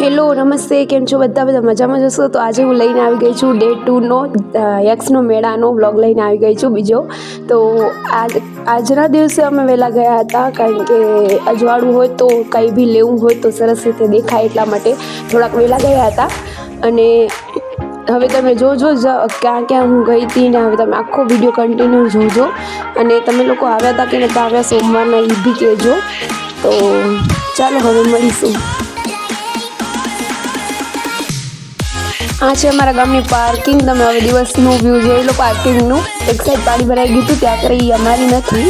Hello, નમસ્તે. કેમ છો બધા? બધા મજામાં જશો તો આજે હું લઈને આવી ગઈ છું ડે ટુનો યક્ષનો મેળાનો બ્લોગ લઈને આવી ગઈ છું બીજો. તો આજ, આજના દિવસે અમે વહેલા ગયા હતા, કારણ કે અજવાળું હોય તો કંઈ બી લેવું હોય તો સરસ રીતે દેખાય એટલા માટે થોડાક વહેલા ગયા હતા. અને હવે તમે જોજો ક્યાં ક્યાં હું ગઈ હતી ને હવે તમે આખો વીડિયો કન્ટિન્યુ જોજો. અને તમે લોકો આવ્યા હતા કે નહોતા આવ્યા, સોમવારના એ બી કહેજો. તો ચાલો હવે મળીશું. આ છે અમારા ગામની પાર્કિંગ તમે હવે દિવસનું વ્યૂ જોઈ લો પાર્કિંગનું એક સાઈડ પાણી ભરાઈ ગયું હતું, ત્યાં કરી અમારી નથી.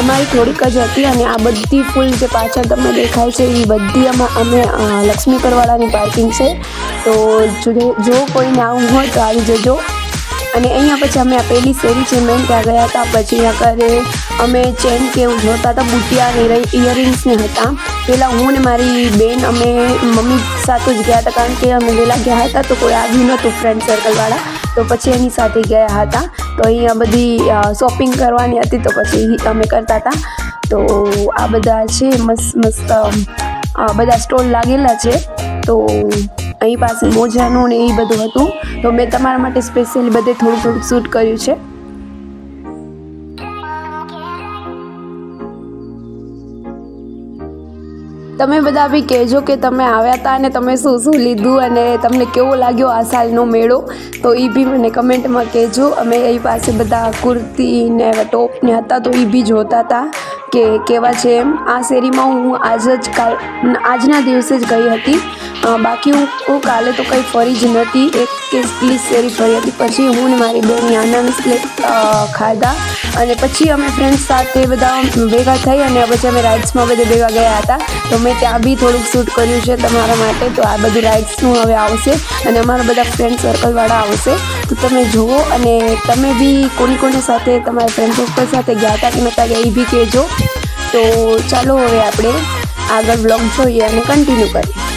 અમારી થોડીક જ હતી અને આ બધી ફૂલ જે પાછળ તમને દેખાય છે એ બધી અમે અમે લક્ષ્મી કરવાળાની પાર્કિંગ છે. તો જો કોઈને આવું હોય તો આવી જજો. અને અહીંયા પછી અમે આ પહેલી શેરી છે મેન ત્યાં ગયા હતા. પછી કરે અમે ચેન કે એવું જોતા હતા, બુટિયા ઇયરિંગ્સ ને હતા. પહેલાં હું ને મારી બેન, અમે મમ્મી સાથે જ ગયા હતા કારણ કે અમે પહેલાં ગયા હતા તો કોઈ આવ્યું નહોતું ફ્રેન્ડ સર્કલવાળા તો પછી એની સાથે ગયા હતા. તો અહીંયા બધી શોપિંગ કરવાની હતી તો પછી અમે કરતા હતા. તો આ બધા છે, મસ્ત મસ્ત બધા સ્ટોલ લાગેલા છે. તો અહીં પાસે મોજાનું ને એ બધું હતું. તો મેં તમારા માટે સ્પેશિયલી બધે થોડું થોડું શૂટ કર્યું છે. તમે બધા બી કહેજો કે તમે આવ્યા હતા અને તમે શું શું લીધું અને તમને કેવો લાગ્યો આ સાલનો મેળો? તો એ બી મને કમેન્ટમાં કહેજો. અમે એ પાસે બધા કુર્તી ને ટોપ ને હતા તો એ બી જોતા હતા કે કેવા છે એમ. આ શેરીમાં હું આજ જ કાલ, આજના દિવસે જ ગઈ હતી. બાકી હું હું કાલે તો કંઈ ફરી જ નહોતી એક કે પ્લીઝ શેરી ફરી હતી. પછી હું ને મારી બેન આનંદ ખાધા. અને પછી અમે ફ્રેન્ડ્સ સાથે બધા ભેગા થઈ અને પછી અમે રાઇડ્સમાં બધે ભેગા ગયા હતા. તો મેં ત્યાં બી થોડુંક શૂટ કર્યું છે તમારા માટે. તો આ બધી રાઇડ્સનું હવે આવશે. અને અમારા બધા ફ્રેન્ડ સર્કલવાળા આવશે. તો તમે જુઓ અને તમે બી કોની કોની સાથે, તમારા ફ્રેન્ડ સર્કલ સાથે ગયા હતા કે નહોતા ગયા, એ બી કહેજો. તો ચાલો હવે આપણે આગળ બ્લોગ જોઈએ અને કન્ટિન્યુ કરીએ.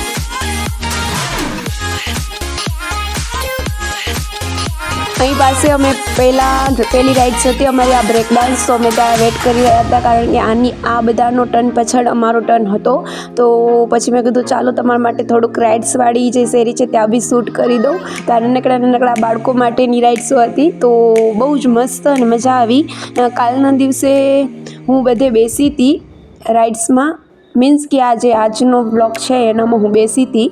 અહીં પાસે અમે પહેલાં પહેલી રાઇડ્સ હતી અમારી આ બ્રેક ડાન્સ તો અમે ત્યાં વેટ કરી રહ્યા હતા કારણ કે આની આ બધાનો ટર્ન પાછળ અમારો ટર્ન હતો. તો પછી મેં કીધું, ચાલો તમારા માટે થોડુંક રાઇડ્સવાળી જે શેરી છે ત્યાં બી શૂટ કરી દઉં. ત્યાં નાનકડા નાનકડા બાળકો માટેની રાઇડ્સો હતી. તો બહુ જ મસ્ત અને મજા આવી. કાલના દિવસે હું બધે બેસી હતી રાઇડ્સમાં. મીન્સ કે આ જે આજનો બ્લોગ છે એનામાં હું બેસી હતી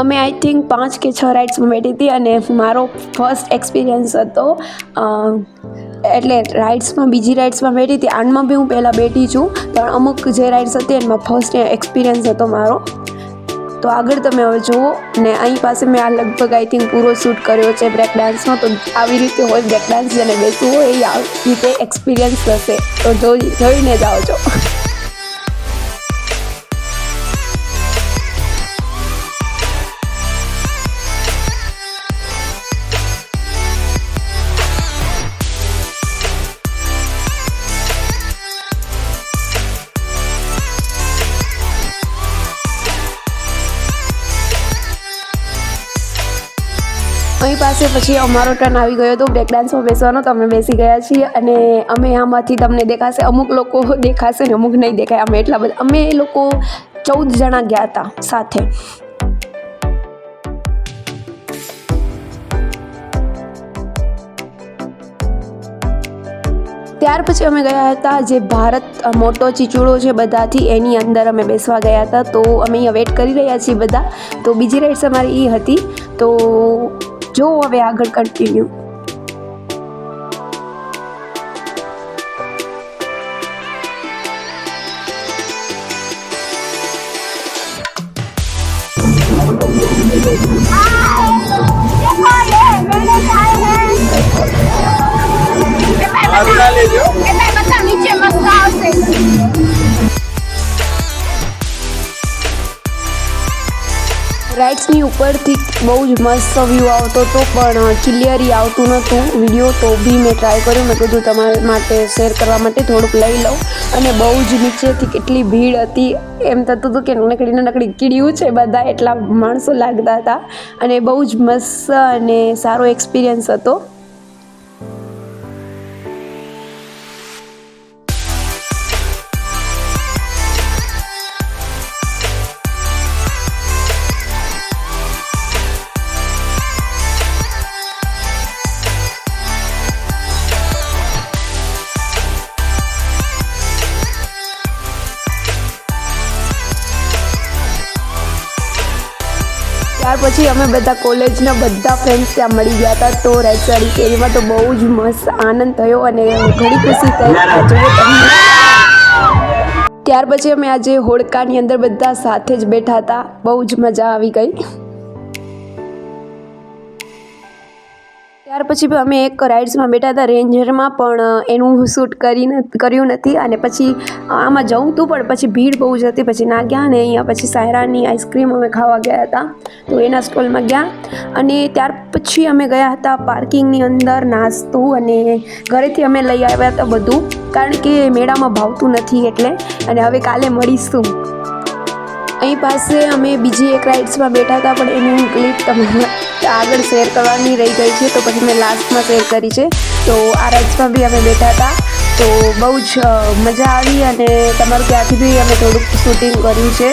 અમે આઈ થિંક પાંચ કે છ રાઇડ્સમાં બેઠી હતી અને મારો ફર્સ્ટ એક્સપિરિયન્સ હતો એટલે રાઇડ્સમાં, બીજી રાઇડ્સમાં બેઠી હતી આનમાં બી હું પહેલાં બેઠી છું, પણ અમુક જે રાઇડ્સ હતી એમાં ફર્સ્ટ એક્સપિરિયન્સ હતો મારો. તો આગળ તમે હવે જુઓ ને અહીં પાસે મેં આ લગભગ આઈ થિંક પૂરો શૂટ કર્યો છે બ્રેક ડાન્સનો તો આવી રીતે હોય બ્રેક ડાન્સ જેને બેસવું હોય એ રીતે એક્સપિરિયન્સ થશે. તો જોઈ જોઈને જ આવજો. અહીં પાસે પછી અમારો ટર્ન આવી ગયો હતો બ્રેક ડાન્સમાં બેસવાનો તો અમે બેસી ગયા છીએ અને અમે આમાંથી તમને દેખાશે. અમુક લોકો દેખાશે ને અમુક નહીં દેખાય. અમે એટલા બધા અમે લોકો ચૌદ જણા ગયા હતા સાથે. ત્યાર પછી અમે ગયા હતા જે ભારત મોટો ચીચુડો છે બધાથી, એની અંદર અમે બેસવા ગયા હતા. તો અમે અહીંયા વેટ કરી રહ્યા છીએ બધા. તો બીજી રાઇડ્સ અમારી એ હતી. તો જો હવે આગળ continue Abre la ley, ¿no? Es la રાઇડ્સની ઉપરથી બહુ જ મસ્ત વ્યૂ આવતો હતો, પણ ક્લિયરી આવતું નહોતું. વીડિયો તો બી મેં ટ્રાય કર્યો, મેં કીધું તમારા માટે શેર કરવા માટે થોડુંક લઈ લઉં. અને બહુ જ નીચેથી કેટલી ભીડ હતી. એમ થતું હતું કે નકડીને નકડી કીડ્યું છે બધા, એટલા માણસો લાગતા હતા. અને બહુ જ મસ્ત અને સારો એક્સપિરિયન્સ હતો. ત્યાર પછી અમે બધા કોલેજના બધા ફ્રેન્ડ્સ ત્યાં મળી ગયા હતા. તો રાયસાડી કેરીમાં તો બહુ જ મસ્ત આનંદ થયો અને ઘણી ખુશી થઈ. તમને ત્યાર પછી અમે આજે હોડકાની અંદર બધા સાથે જ બેઠા હતા. બહુ જ મજા આવી ગઈ. ત્યાર પછી અમે એક રાઇડ્સમાં બેઠા હતા રેન્જરમાં પણ એનું શૂટ કરી કર્યું નથી અને પછી આમાં જવું તું પણ પછી ભીડ બહુ જ હતી. પછી ના ગયા ને અહીંયા પછી સાયરાની આઈસ્ક્રીમ અમે ખાવા ગયા હતા. તો એના સ્ટોલમાં ગયા. અને ત્યાર પછી અમે ગયા હતા પાર્કિંગની અંદર નાસ્તો અને ઘરેથી અમે લઈ આવ્યા હતા બધું. કારણ કે મેળામાં ભાવતું નથી એટલે. અને હવે કાલે મળીશું. અહીં પાસે અમે બીજી એક રાઇડ્સમાં બેઠા હતા, પણ એનું ક્લિપ તમને આગળ શેર કરવાની રહી ગઈ છે, તો પછી મેં લાસ્ટમાં શેર કરી છે. તો આ રાઇડ્સમાં બી અમે બેઠા હતા. તો બહુ જ મજા આવી અને તમારું ત્યાંથી બી અમે થોડુંક શૂટિંગ કર્યું છે.